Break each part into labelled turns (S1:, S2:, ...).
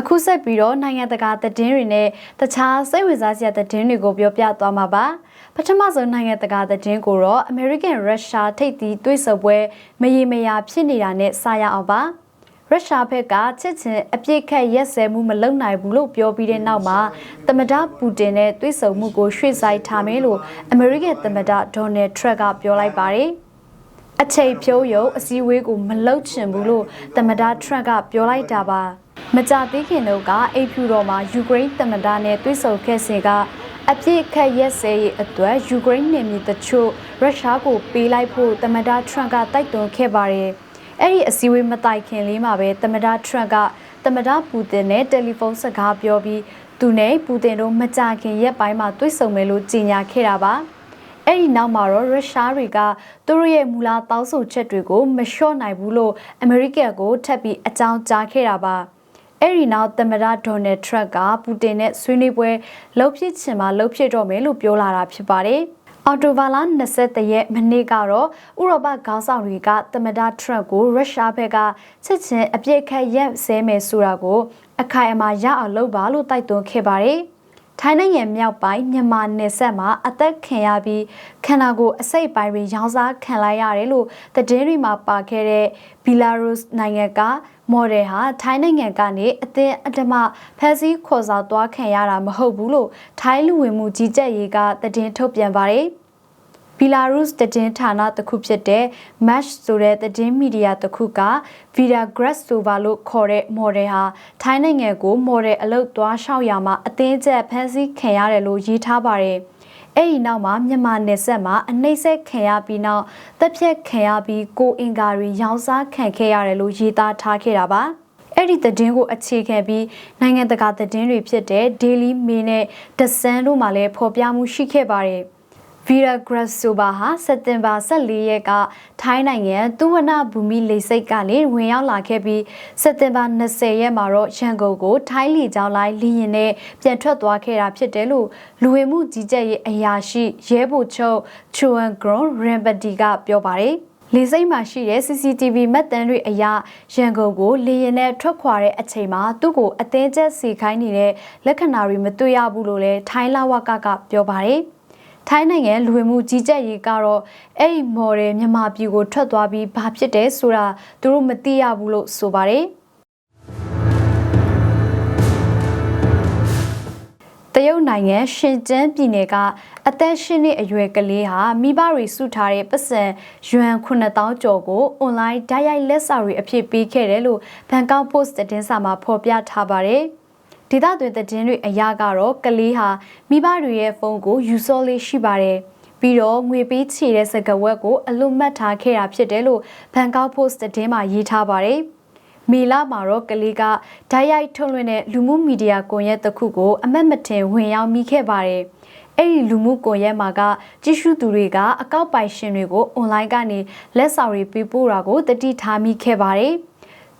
S1: အခုဆက်ပြီးတော့နိုင်ငံတကာသတင်းတွေနဲ့တခြားစိတ်ဝင်စားစရာသတင်းတွေကိုပြောပြသွားမှာပါပထမဆုံးနိုင်ငံတကာသတင်းကိုတော့ American Russia ထိပ်သီးသွေးဆုံပွဲမရေမရာဖြစ်နေတာနဲ့စရအောင်ပါရုရှားဘက်ကချစ်ချင်းအပြစ်ခတ်ရက်စဲမှုမလုပ်နိုင်ဘူးလို့ပြောပြီးတဲ့နောက်မှာသမ္မတပူတင်နဲ့တွေ့ဆုံမှုကိုရွှေ့ဆိုင်းထားမယ်လို့အမေရိကန်သမ္မတဒေါ်နယ်ထရက်ကပြောလိုက်ပါတယ်။အချိန်ဖြိုးရုံအစည်းအဝေးကိုမလုပ်ချင်ဘူးလို့သမ္မတထရက်ကပြောလိုက်တာပါ။ မကြသေးခင်တော့ကအိဖြူတော်မှာယူကရိန်းသမ္မတနဲ့တွေ့ဆုံခဲ့စဉ်ကအပြစ်ခတ်ရက်စဲရေးအတွက်ယူကရိန်းနေမြေတချို့ရုရှားကိုပေးလိုက်ဖို့သမ္မတထရက်ကတိုက်တွန်းခဲ့ပါတယ်။အဲ့ဒီအစည်းအဝေးမတိုင်ခင်လေးမှာပဲသမ္မတထရန့်ကသမ္မတပူတင်နဲ့တယ်လီဖုန်းစကားပြောပြီးသူနဲ့ပူတင်တို့မကြခင်ရက်ပိုင်းမှာတွေ့ဆုံမယ်လို့ကြေညာခဲ့တာပါအဲ့ဒီနောက်မှာတော့ရုရှားတွေကသူတို့ရဲ့မူလတောင်းဆိုချက်တွေကိုမလျှော့နိုင်ဘူးလို့အမေရိကန်ကိုထပ်ပြီးအကြောင်းကြားခဲ့တာပါ အဲ့ဒီနောက်သမ္မတဒေါ်နယ်ထရက်ကပူတင်နဲ့ဆွေးနွေးပွဲလှုပ်ဖြစ်ချင်မှလှုပ်ဖြစ်တော့မယ်လို့ပြောလာတာဖြစ်ပါတယ်။အော်တိုဘာလ23ရက်မနေ့ကတော့ဥရောပခေါင်းဆောင်တွေကသမ္မတထရန့်ကိုရုရှားဘက်ကချက်ချင်းအပြစ်ခတ်ရက်ဆဲမယ်ဆိုတာကိုအခိုင်အမာရအောင်လုပ်ပါလို့တိုက်တွန်းခဲ့ပါတယ်။ ထိုင်းနိုင်ငံမြောက်ပိုင်းမြန်မာနယ်စပ်မှာအသက်ခံရပြီးခန္ဓာကိုယ်အစိတ်ပိုင်းတွေရောင်းစားခံလိုက်ရတယ်လို့သတင်းတွေမှာပါခဲ့တဲ့ဘီလာရုစ်နိုင်ငံကမော်ဒယ်ဟာထိုင်းနိုင်ငံကနေအသင်းအဓမ္မဖက်စီခေါ်ဆောင်သွားခံရတာမဟုတ်ဘူးလို့ထိုင်းလူဝင်မှုကြီးကြပ်ရေးကသတင်းထုတ်ပြန်ပါတယ်။ ဘီလာရုစ်တည်င်းဌာနတစ်ခုဖြစ်တဲ့ Match ဆိုတဲ့တည်င်းမီဒီယာတစ်ခုက Vida Grasova လို့ခေါ်တဲ့ model ဟာထိုင်းနိုင်ငံကို model အလုပ်သွားလျှောက်ရမှာအသေးချက်ဖန်ဆီးခံရတယ်လို့ရေးထားပါတယ်။အဲ့ဒီနောက်မှာမြန်မာနယ်စပ်မှာအနှိမ့်ဆက်ခံရပြီးနောက်တက်ဖြတ်ခံရပြီးကိုအင်ကာတွေရောင်းစားခံခဲ့ရတယ်လို့ရေးသားထားခဲ့တာပါ။အဲ့ဒီသတင်းကိုအခြေခံပြီးနိုင်ငံတကာသတင်းတွေဖြစ်တဲ့ Daily Mail နဲ့ The Sun တို့မှလည်းဖော်ပြမှုရှိခဲ့ပါတယ်။ ဗီရာဂရက်ဆိုဘာဟာစက်တင်ဘာ14ရက်ကထိုင်းနိုင်ငံသူဝနဘူမိလေစိတ်ကနေဝင်ရောက်လာခဲ့ပြီးစက်တင်ဘာ20ရက်မှာတော့ရန်ကုန်ကိုထိုင်းလီကျောင်းလိုက်လီရင်နဲ့ပြန်ထွက်သွားခဲ့တာဖြစ်တယ်လို့လူဝင်မှုကြီးကြပ်ရေးအရာရှိရဲဗိုလ်ချုပ်ချူဝမ်ဂရွန်ရင်ပတီကပြောပါတယ်လေစိမ့်မှာရှိတဲ့ CCTV မှတ်တမ်းတွေအရရန်ကုန်ကိုလေရင်နဲ့ထွက်ခွာတဲ့အချိန်မှာသူ့ကိုအသေးချက်စီခိုင်းနေတဲ့လက္ခဏာတွေမတွေ့ရဘူးလို့လည်းထိုင်းလာဝကကပြောပါတယ်။ ထိုင်းနိုင်ငံလူဝင်မှုကြီးကြပ်ရေးကတော့အဲ့ဒီမော်ဒယ်မြန်မာပြည်ကိုထွက်သွားပြီးဘာဖြစ်တယ်ဆိုတာသူတို့မသိရဘူးလို့ဆိုပါတယ်တရုတ်နိုင်ငံရှင်ကျန်းပြည်နယ်ကအသက်ရှင်နှစ်အရွယ်ကလေးဟာမိဘတွေစုထားတဲ့ပတ်စံယွမ်9000ကျော်ကိုအွန်လိုင်းဓာတ်ရိုက်လက်စာတွေအဖြစ်ပေးခဲ့တယ်လို့ဘန်ကောက်ပို့စ်သတင်းစာမှာဖော်ပြထားပါတယ်။ ဒေသတွင်သတင်းတွေအရကတော့ကလေးဟာမိဘတွေရဲ့ဖုန်းကိုယူဆော့လေးရှိပါတယ်ပြီးတော့ငွေပေးချေတဲ့စကဝက်ကိုအလွတ်မှတ်ထားခဲ့တာဖြစ်တယ်လို့ဘန်ကောက်ပို့စ်သတင်းမှာရေးထားပါတယ်။မေလာမှာတော့ကလေးကဓာတ်ရိုက်ထုတ်လွှင့်တဲ့လူမှုမီဒီယာကွန်ရက်တစ်ခုကိုအမတ်မတင်ဝင်ရောက်မိခဲ့ပါတယ်။အဲ့ဒီလူမှုကွန်ရက်မှာကကြည့်ရှုသူတွေကအကောက်ပိုင်ရှင်တွေကိုအွန်လိုင်းကနေလက်ဆောင်တွေပေးပို့တာကိုတတိထားမိခဲ့ပါတယ်။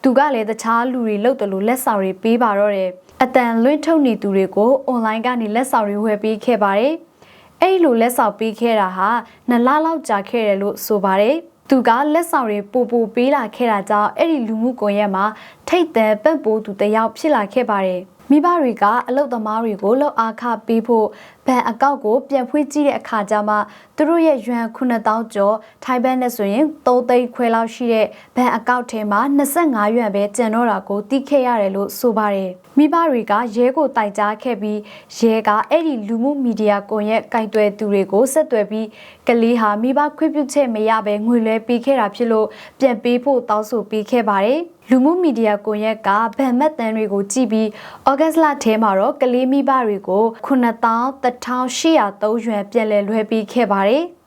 S1: သူကလည်းတခြားလူတွေလှုပ်တယ်လို့လက်ဆောင်တွေပေးပါတော့တယ်။အတန်လွင့်ထုတ်နေသူတွေကိုအွန်လိုင်းကနေလက်ဆောင်တွေဝယ်ပေးခဲ့ပါတယ်။အဲ့လိုလက်ဆောင်ပေးခဲ့တာဟာနှစ်လလောက်ကြာခဲ့တယ်လို့ဆိုပါတယ်။သူကလက်ဆောင်တွေပို့ပို့ပေးလာခဲ့တာကြောင့်အဲ့ဒီလူမှုကွန်ရက်မှာထိတ်တန့်ပန့်ပိုးသူတယောက်ဖြစ်လာခဲ့ပါတယ်။မိဘတွေကအလုတ်သမားတွေကိုလှုပ်အားခပေးဖို့ ဘဏ်အကောက်ကိုပြန်ဖွေးကြည့်တဲ့အခါကျမှသူတို့ရဲ့ရွမ်9000ကျော်ထိုင်ဘတ်နဲ့ဆိုရင်3သိန်းခွဲလောက်ရှိတဲ့ဘဏ်အကောက်ထဲမှာ25ရွမ်ပဲကျန်တော့တာကိုသိခဲ့ရတယ်လို့ဆိုပါတယ်မိဘတွေကရဲကိုတိုင်ကြားခဲ့ပြီးရဲကအဲ့ဒီလူမှုမီဒီယာကွန်ရက်ကင်တွယ်သူတွေကိုဆက်သွယ်ပြီးကလေးဟာမိဘခွင့်ပြုချက်မရဘဲငွေလွှဲပေးခဲ့တာဖြစ်လို့ပြန်ပေးဖို့တောင်းဆိုပေးခဲ့ပါတယ်လူမှုမီဒီယာကွန်ရက်ကဗန်မက်တန်တွေကိုကြည့်ပြီးဩဂတ်လထဲမှာတော့ကလေးမိဘတွေကို9300ရွမ်ပြန်လည်လွှဲပေးခဲ့ပါတယ်။